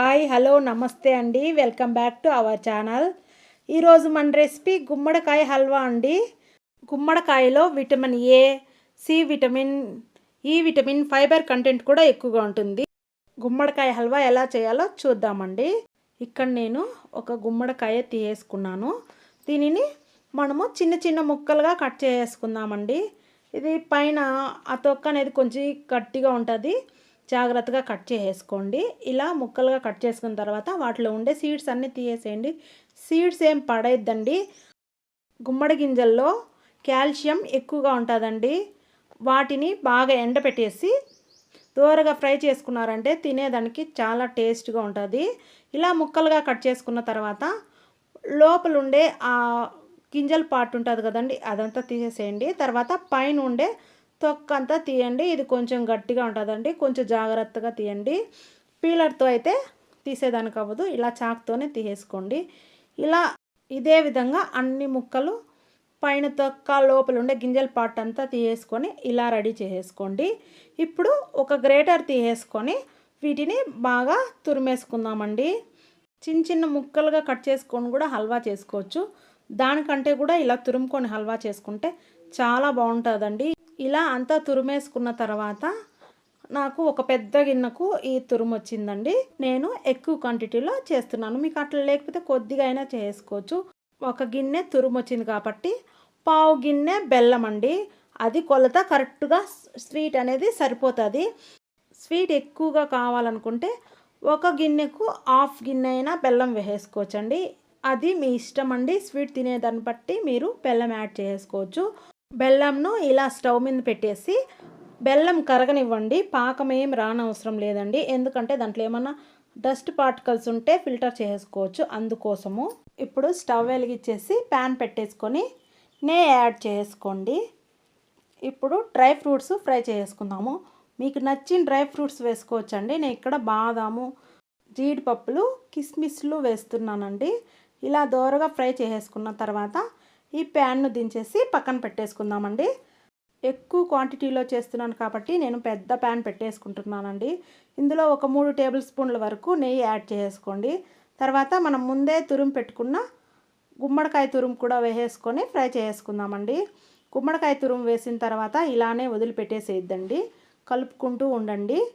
Hi hello నమస్తే అండి. Welcome back to our channel. ఈరోజు మన రెసిపీ గుమ్మడికాయ హల్వా అండి. గుమ్మడికాయలో vitamin A C vitamin E vitamin fibre content కూడా ఎక్కువగా ఉంటుంది. గుమ్మడికాయ హల్వా ఎలా చేయాలో చూద్దామండి. ఇక్కడ నేను ఒక గుమ్మడికాయ తీసేసుకున్నాను. దీనిని మనము చిన్న చిన్న ముక్కలుగా కట్ చేసుకుందామండి. ఇది పైన ఆ తొక్క అనేది కొంచెం గట్టిగా ఉంటుంది. జాగ్రత్తగా కట్ చేసేసుకోండి. ఇలా ముక్కలుగా కట్ చేసుకున్న తర్వాత వాటిలో ఉండే సీడ్స్ అన్నీ తీసేసేయండి. సీడ్స్ ఏం పడేద్దండి. గుమ్మడి గింజల్లో కాల్షియం ఎక్కువగా ఉంటుందండి. వాటిని బాగా ఎండపెట్టేసి దూరగా ఫ్రై చేసుకున్నారంటే తినేదానికి చాలా టేస్ట్గా ఉంటుంది. ఇలా ముక్కలుగా కట్ చేసుకున్న తర్వాత లోపల ఉండే ఆ గింజల పార్ట్ ఉంటుంది కదండి అదంతా తీసేసేయండి. తర్వాత పైన ఉండే తొక్క అంతా తీయండి. ఇది కొంచెం గట్టిగా ఉంటుందండి. కొంచెం జాగ్రత్తగా తీయండి. పీలర్తో అయితే తీసేదానికి అవ్వదు. ఇలా చాక్తోనే తీసేసుకోండి. ఇలా ఇదే విధంగా అన్ని ముక్కలు పైన తొక్క లోపల ఉండే గింజల పాట్ అంతా తీసేసుకొని ఇలా రెడీ చేసేసుకోండి. ఇప్పుడు ఒక గ్రేటర్ తీసేసుకొని వీటిని బాగా తురిమేసుకుందామండి. చిన్న చిన్న ముక్కలుగా కట్ చేసుకొని కూడా హల్వా చేసుకోవచ్చు. దానికంటే కూడా ఇలా తురుముకొని హల్వా చేసుకుంటే చాలా బాగుంటుందండి. ఇలా అంతా తురిమేసుకున్న తర్వాత నాకు ఒక పెద్ద గిన్నెకు ఈ తురుము వచ్చిందండి నేను ఎక్కువ క్వాంటిటీలో చేస్తున్నాను. మీకు అట్లా లేకపోతే కొద్దిగా అయినా చేసుకోవచ్చు. ఒక గిన్నె తురుము వచ్చింది కాబట్టి పావు గిన్నె బెల్లం అండి. అది కొలత కరెక్ట్గా స్వీట్ అనేది సరిపోతుంది. స్వీట్ ఎక్కువగా కావాలనుకుంటే ఒక గిన్నెకు హాఫ్ గిన్నె అయినా బెల్లం వేసుకోవచ్చండి అది మీ ఇష్టం అండి. స్వీట్ తినేదాన్ని బట్టి మీరు బెల్లం యాడ్ చేసుకోవచ్చు. బెల్లంను ఇలా స్టవ్ మీద పెట్టేసి బెల్లం కరగనివ్వండి పాకం ఏం రానవసరం లేదండి. ఎందుకంటే దాంట్లో ఏమన్నా డస్ట్ పార్టికల్స్ ఉంటే ఫిల్టర్ చేసుకోవచ్చు. అందుకోసము ఇప్పుడు స్టవ్ వెలిగించేసి ప్యాన్ పెట్టేసుకొని నే యాడ్ చేసుకోండి. ఇప్పుడు డ్రై ఫ్రూట్స్ ఫ్రై చేసుకుందాము. మీకు నచ్చిన డ్రై ఫ్రూట్స్ వేసుకోవచ్చండి. నేను ఇక్కడ బాదాము జీడిపప్పులు కిస్మిస్లు వేస్తున్నానండి. ఇలా దోరగా ఫ్రై చేసేసుకున్న తర్వాత ఈ ప్యాన్ను దించేసి పక్కన పెట్టేసుకుందామండి. ఎక్కువ క్వాంటిటీలో చేస్తున్నాను కాబట్టి నేను పెద్ద ప్యాన్ పెట్టేసుకుంటున్నానండి. ఇందులో ఒక మూడు టేబుల్ స్పూన్ల వరకు నెయ్యి యాడ్ చేసుకోండి. తర్వాత మనం ముందే తురుము పెట్టుకున్న గుమ్మడికాయ తురుము కూడా వేసేసుకొని ఫ్రై చేసుకుందామండి. గుమ్మడికాయ తురుము వేసిన తర్వాత ఇలానే వదిలిపెట్టేసేద్దండి కలుపుకుంటూ ఉండండి.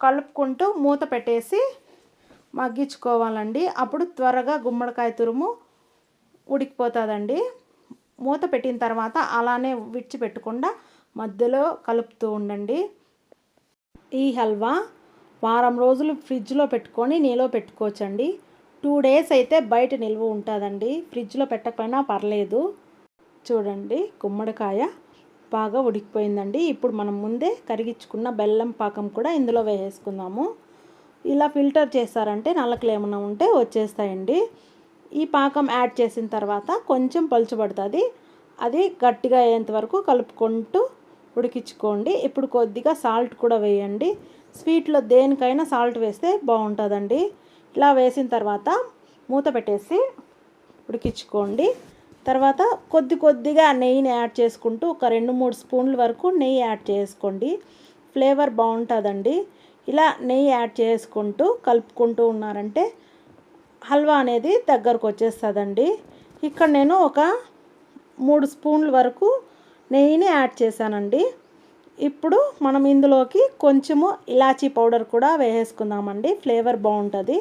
కలుపుకుంటూ మూత పెట్టేసి మగ్గించుకోవాలండి. అప్పుడు త్వరగా గుమ్మడికాయ తురుము ఉడికిపోతుందండి. మూత పెట్టిన తర్వాత అలానే విడిచిపెట్టకుండా మధ్యలో కలుపుతూ ఉండండి. ఈ హల్వా వారం రోజులు ఫ్రిడ్జ్లో పెట్టుకొని నీలో పెట్టుకోవచ్చండి. టూ డేస్ అయితే బయట నిల్వ ఉంటుందండి. ఫ్రిడ్జ్లో పెట్టకపోయినా పర్లేదు. చూడండి గుమ్మడికాయ బాగా ఉడికిపోయిందండి. ఇప్పుడు మనం ముందే కరిగించుకున్న బెల్లం పాకం కూడా ఇందులో వేసేసుకుందాము. ఇలా ఫిల్టర్ చేస్తారంటే నల్లకలు ఏమైనా ఉంటే వచ్చేస్తాయండి. ఈ పాకం యాడ్ చేసిన తర్వాత కొంచెం పలుచబడుతుంది అది గట్టిగా అయ్యేంత వరకు కలుపుకుంటూ ఉడికించుకోండి. ఇప్పుడు కొద్దిగా సాల్ట్ కూడా వేయండి. స్వీట్లో దేనికైనా సాల్ట్ వేస్తే బాగుంటుందండి. ఇలా వేసిన తర్వాత మూత పెట్టేసి ఉడికించుకోండి. తర్వాత కొద్ది కొద్దిగా నెయ్యిని యాడ్ చేసుకుంటూ ఒక రెండు మూడు స్పూన్ల వరకు నెయ్యి యాడ్ చేసుకోండి. ఫ్లేవర్ బాగుంటుందండి. ఇలా నెయ్యి యాడ్ చేసుకుంటూ కలుపుకుంటూ ఉన్నారంటే హల్వా అనేది దగ్గరకు వచ్చేస్తుందండి. ఇక్కడ నేను ఒక మూడు స్పూన్ల వరకు నెయ్యిని యాడ్ చేశానండి. ఇప్పుడు మనం ఇందులోకి కొంచెము ఇలాచీ పౌడర్ కూడా వేసేసుకుందామండి. ఫ్లేవర్ బాగుంటుంది.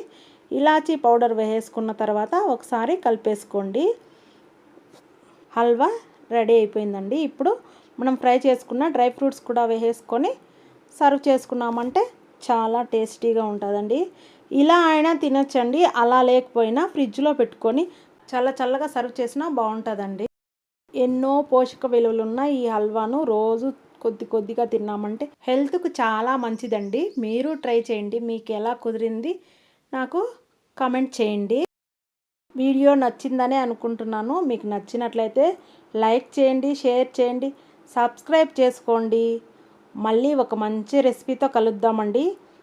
ఇలాచీ పౌడర్ వేసేసుకున్న తర్వాత ఒకసారి కలిపేసుకోండి. హల్వా రెడీ అయిపోయిందండి. ఇప్పుడు మనం ఫ్రై చేసుకున్న డ్రై ఫ్రూట్స్ కూడా వేసేసుకొని సర్వ్ చేసుకున్నామంటే చాలా టేస్టీగా ఉంటుందండి. ఇలా అయినా తినొచ్చండి. అలా లేకపోయినా ఫ్రిడ్జ్లో పెట్టుకొని చల్ల చల్లగా సర్వ్ చేసినా బాగుంటుందండి ఎన్నో పోషక విలువలున్న ఈ హల్వాను రోజు కొద్ది కొద్దిగా తిన్నామంటే హెల్త్కు చాలా మంచిదండి. మీరు ట్రై చేయండి. మీకు ఎలా కుదిరింది నాకు కమెంట్ చేయండి. వీడియో నచ్చిందని అనుకుంటున్నాను. మీకు నచ్చినట్లయితే లైక్ చేయండి షేర్ చేయండి సబ్స్క్రైబ్ చేసుకోండి. మళ్ళీ ఒక మంచి రెసిపీతో కలుద్దామండి.